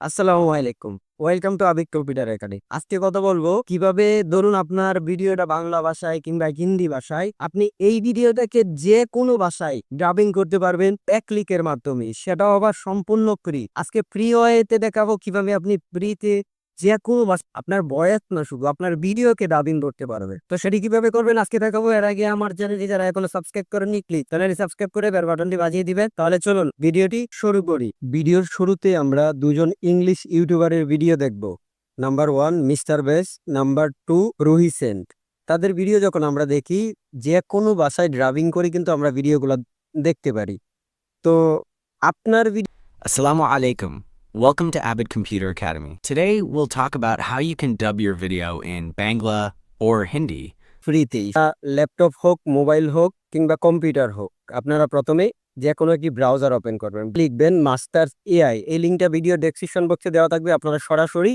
আসসালামু আলাইকুম। Welcome to আবিক কম্পিউটার একাডেমি আজকে কথা বলব, কীভাবে ধরুন আপনার ভিডিওটা বাংলা ভাষায় কিংবা হিন্দি ভাষায় আপনি এই ভিডিওটাকে যে কোনো ভাষায় ড্রাবিং করতে পারবেন এক ক্লিকের মাধ্যমে। সেটাও আবার সম্পূর্ণ ফ্রি আজকে ফ্রি ওয়েতে দেখাবো কীভাবে আপনি ফ্রিতে যে কোনো আপনার বয়স না শুধু, আপনার ভিডিওকে ডাবিং করতে পারবে। তো সেটি কীভাবে করবেন? আজকে দেখাবো। এর আগে আমার চ্যানেলটি যারা এখনও সাবস্ক্রাইব করেননি প্লিজ চ্যানেলটি সাবস্ক্রাইব করে বেল বাটনটি বাজিয়ে দিবেন। তাহলে চলুন ভিডিওটি শুরু করি। ভিডিওর শুরুতে আমরা দুজন ইংলিশ ইউটিউবারের ভিডিও দেখব। Number one mister Beast number two Ruhi Cenet তাদের ভিডিও যখন আমরা দেখি, যে কোনো ভাষায় ড্রাইভিং করে কিন্তু আমরা ভিডিওগুলো দেখতে পারি। তো আপনার video Assalamu alaikum. Welcome to Abbott Computer Academy. Today, we'll talk about how you can dub your video in Bangla or Hindi. ফ্রিতেই ল্যাপটপ হোক মোবাইল হোক, কিংবা কম্পিউটার হোক, আপনারা প্রথমে যে কোনো একটি ব্রাউজার ওপেন করবেন। লিখবেন মাস্টার্স এআই এই লিঙ্কটা ভিডিও ডেসক্রিপশন বক্সে দেওয়া থাকবে। আপনারা সরাসরি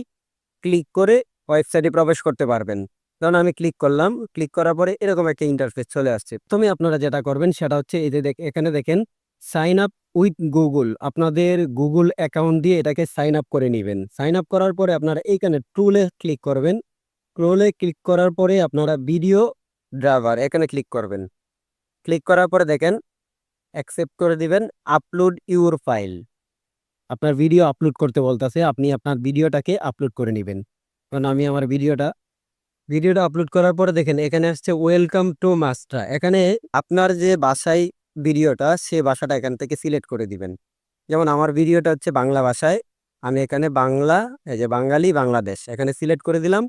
ক্লিক করে ওয়েবসাইটে প্রবেশ করতে পারবেন। কারণ আমি ক্লিক করলাম। ক্লিক করার পরে এরকম একটা ইন্টারফেস চলে আসছে। প্রথমে আপনারা যেটা করবেন সেটা হচ্ছে এই যে এখানে দেখেন সাইন আপ উইথ গুগল। আপনাদের গুগল অ্যাকাউন্ট দিয়ে এটাকে সাইন আপ করে নেবেন। সাইন আপ করার পরে আপনারা এইখানে টুলে ক্লিক করবেন। ক্রোলে ক্লিক করার পরে আপনারা ভিডিও ড্রাইভার এখানে ক্লিক করবেন। ক্লিক করার পরে দেখেন অ্যাকসেপ্ট করে দিবেন আপলোড ইউর ফাইল আপনার ভিডিও আপলোড করতে বলতেছে, আপনি আপনার ভিডিওটাকে আপলোড করে নেবেন। কারণ আমি আমার ভিডিওটা ভিডিওটা আপলোড করার পরে দেখেন, এখানে আসছে ওয়েলকাম টু মাস্টার এখানে আপনার যে ভাষায় ভিডিওটা সে ভাষাটা এখান থেকে সিলেক্ট করে দিবেন। যেমন আমার ভিডিওটা হচ্ছে বাংলা ভাষায়। আমি এখানে বাংলা, এই যে বাঙালি, বাংলাদেশ, এখানে সিলেক্ট করে দিলাম।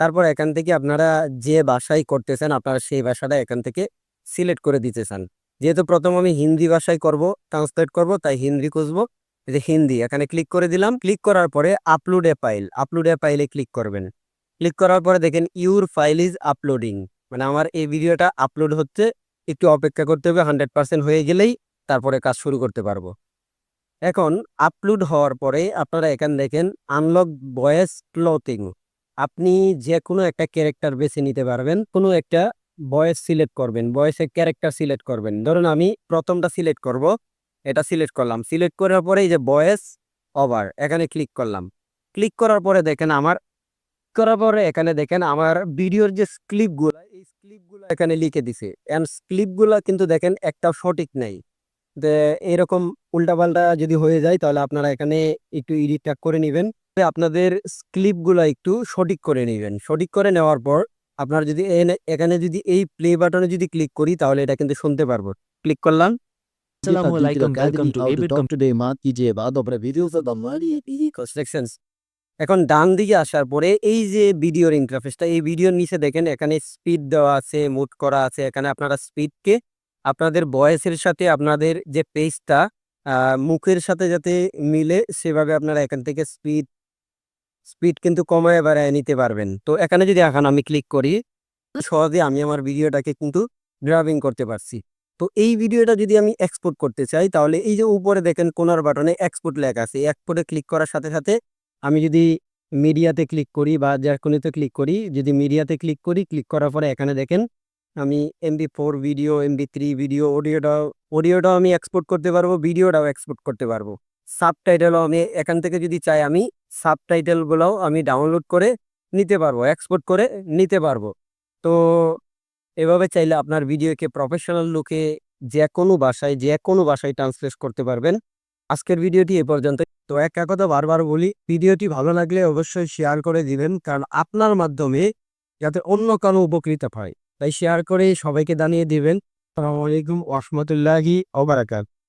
তারপর এখান থেকে আপনারা যে ভাষায় করতেছেন, আপনারা সেই ভাষাটা এখান থেকে সিলেক্ট করে দিতে চান। যেহেতু প্রথম আমি হিন্দি ভাষায় করব ট্রান্সলেট করব, তাই হিন্দি খুঁজবো। এই যে হিন্দি, এখানে ক্লিক করে দিলাম। ক্লিক করার পরে upload a file upload a ফাইলে ক্লিক করবেন। ক্লিক করার পরে দেখেন ইউর ফাইল ইজ আপলোডিং মানে আমার এই ভিডিওটা আপলোড হচ্ছে একটু অপেক্ষা করতে হবে হান্ড্রেড পার্সেন্ট হয়ে গেলেই তারপরে কাজ শুরু করতে পারব। এখন আপলোড হওয়ার পরে আপনারা এখানে দেখেন আনলক ভয়েস ক্লোথিং আপনি যে কোনো একটা ক্যারেক্টার বেছে নিতে পারবেন, কোনো একটা ভয়েস সিলেক্ট করবেন ভয়েসের ক্যারেক্টার সিলেক্ট করবেন। ধরুন আমি প্রথমটা সিলেক্ট করব, এটা সিলেক্ট করলাম সিলেক্ট করার পরে এই যে ভয়েস ওভার এখানে ক্লিক করলাম। ক্লিক করার পরে দেখেন আমার করার পরে এখানে দেখেন আমার ভিডিওর যে স্ক্লিপগুলো এই স্ক্লিপগুলো এখানে লিখে দিছে। অ্যান্ড স্ক্লিপগুলো কিন্তু দেখেন একটা সঠিক নাই। এরকম উল্টাপাল্টা যদি হয়ে যায় তাহলে আপনারা এখানে একটু ইডিটটা করে নেবেন। আপনাদের স্ক্লিপগুলো একটু সঠিক করে নেবেন। সঠিক করে নেওয়ার পর আপনার যদি এখানে যদি এই প্লে বাটনে যদি ক্লিক করি তাহলে এটা কিন্তু শুনতে পারব। ক্লিক করলাম। আসসালামু আলাইকুম ওয়েলকাম টু এবিট কাম টুডে মা কি যে বাদ video videos the money sections এখন ডান দিকে আসার পরে এই যে ভিডিওর ইন্টারফেসটা এই ভিডিওর নিচে দেখেন এখানে স্পিড দেওয়া আছে মুড করা আছে, এখানে আপনারা স্পিডকে আপনাদের ভয়েসের সাথে আপনাদের যে পেজটা মুখের সাথে যাতে মিলে সেভাবে আপনারা এখান থেকে স্পিড স্পিড কিন্তু কমায় বাড়ায় নিতে পারবেন। তো এখানে যদি এখন আমি ক্লিক করি, সহজে আমি আমার ভিডিওটাকে কিন্তু ড্রাইভিং করতে পারছি। তো এই ভিডিওটা যদি আমি এক্সপোর্ট করতে চাই, তাহলে এই যে উপরে দেখেন কোনার বাটনে এক্সপোর্ট লেখা আছে এক্সপোর্টে ক্লিক করার সাথে সাথে আমি যদি মিডিয়াতে ক্লিক করি বা কোনোতে ক্লিক করি, যদি মিডিয়াতে ক্লিক করি, ক্লিক করার পরে এখানে দেখেন আমি MP four video MP three video অডিওটাও অডিওটাও আমি এক্সপোর্ট করতে পারব ভিডিওটাও এক্সপোর্ট করতে পারব। সাবটাইটেলও আমি এখান থেকে যদি চাই আমি সাবটাইটেলগুলোও আমি ডাউনলোড করে নিতে পারব এক্সপোর্ট করে নিতে পারব। তো এভাবে চাইলে আপনার ভিডিওকে প্রফেশনাল লুকে যে কোনো ভাষায়, যে কোনো ভাষায় ট্রান্সলেট করতে পারবেন। আজকের ভিডিওটি এ পর্যন্ত তো একটা কথা বারবার বলি, ভিডিওটি ভালো লাগলে অবশ্যই শেয়ার করে দিবেন। কারণ আপনার মাধ্যমে যাতে অন্য কারও উপকৃত হয়। তাই শেয়ার করে সবাইকে জানিয়ে দিবেন। আসসালামু আলাইকুম ওরহমতুল্লাহি ওবারাকাত